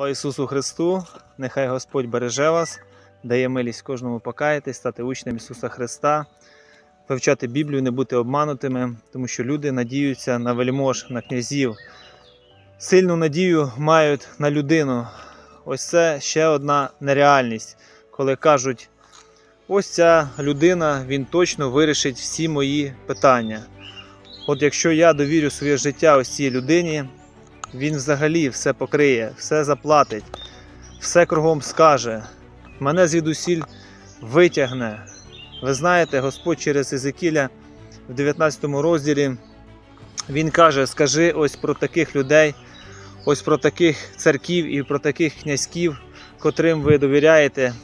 Слава Ісусу Христу! Нехай Господь береже вас, дає милість кожному покаятись, стати учнем Ісуса Христа, вивчати Біблію, не бути обманутими, тому що люди надіються на вельмож, на князів. Сильну надію мають на людину. Ось це ще одна нереальність, коли кажуть, ось ця людина, він точно вирішить всі мої питання. От якщо я довірю своє життя ось цій людині, він взагалі все покриє, все заплатить, все кругом скаже. Мене звідусіль витягне. Ви знаєте, Господь через Езекіля в 19 розділі він каже: скажи ось про таких людей, ось про таких царків і про таких князьків, котрим ви довіряєте.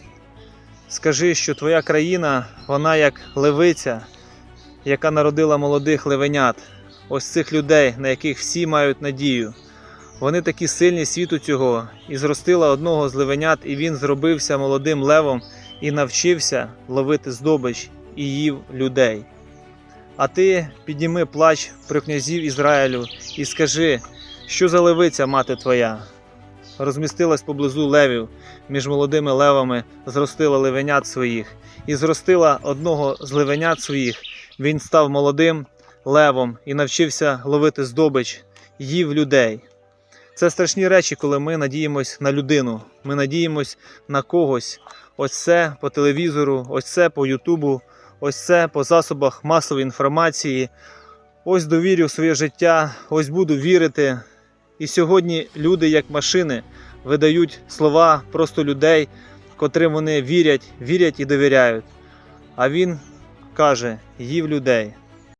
Скажи, що твоя країна, вона як левиця, яка народила молодих левенят, ось цих людей, на яких всі мають надію. Вони такі сильні світу цього, і зростила одного з левенят, і він зробився молодим левом і навчився ловити здобич і їв людей. А ти підніми плач про князів Ізраїлю і скажи, що за левиця мати твоя? Розмістилась поблизу левів, між молодими левами зростила левенят своїх, і зростила одного з левенят своїх. Він став молодим левом і навчився ловити здобич, їв людей. Це страшні речі, коли ми надіємось на людину, ми надіємось на когось. Ось це по телевізору, ось це по Ютубу, ось це по засобах масової інформації. Ось довірю своє життя, ось буду вірити. І сьогодні люди, як машини, видають слова просто людей, котрим вони вірять, вірять і довіряють. А він каже: їв людей.